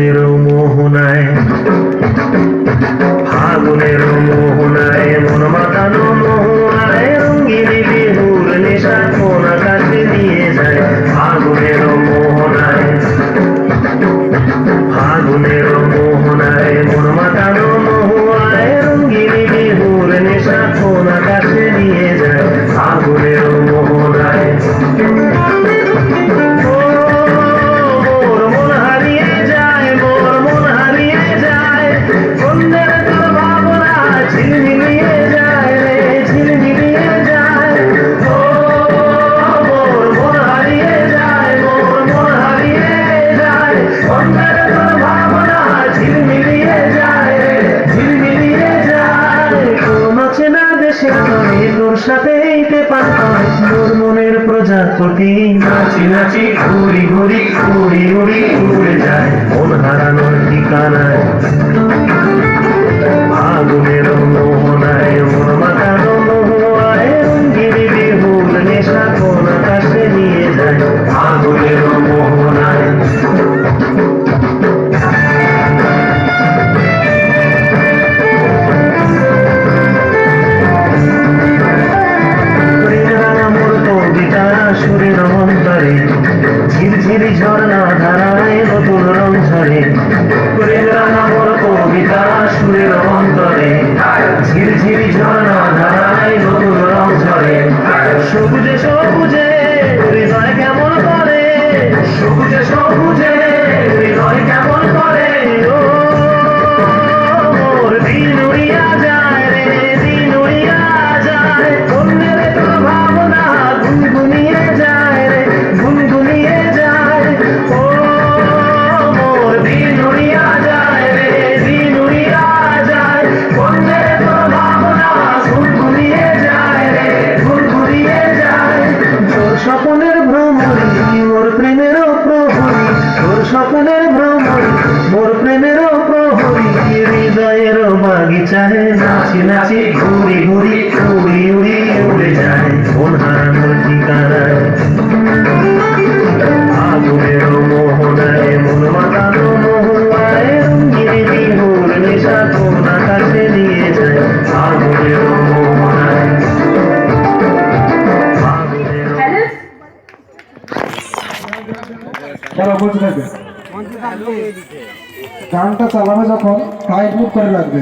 ফাগুনের মোহনায় ফাগুনের মোহনায় সাথেইতে করে মোর মনের প্রজাপতি। নাচি নাচি ঘুরি ঘুরি ঘুরি উড়ি ঝর্ণা ধারায় নতুন রং ঝরে। কবিতা সুরের অন্তরে ঝিরঝিরি ঝর্ণা নাচি ঘুরি ঘুরি উড়ি উড়ি উড়ে যায়। মন ঠিকানায় গানটা চালাবে যখন টাইট করে লাগবে।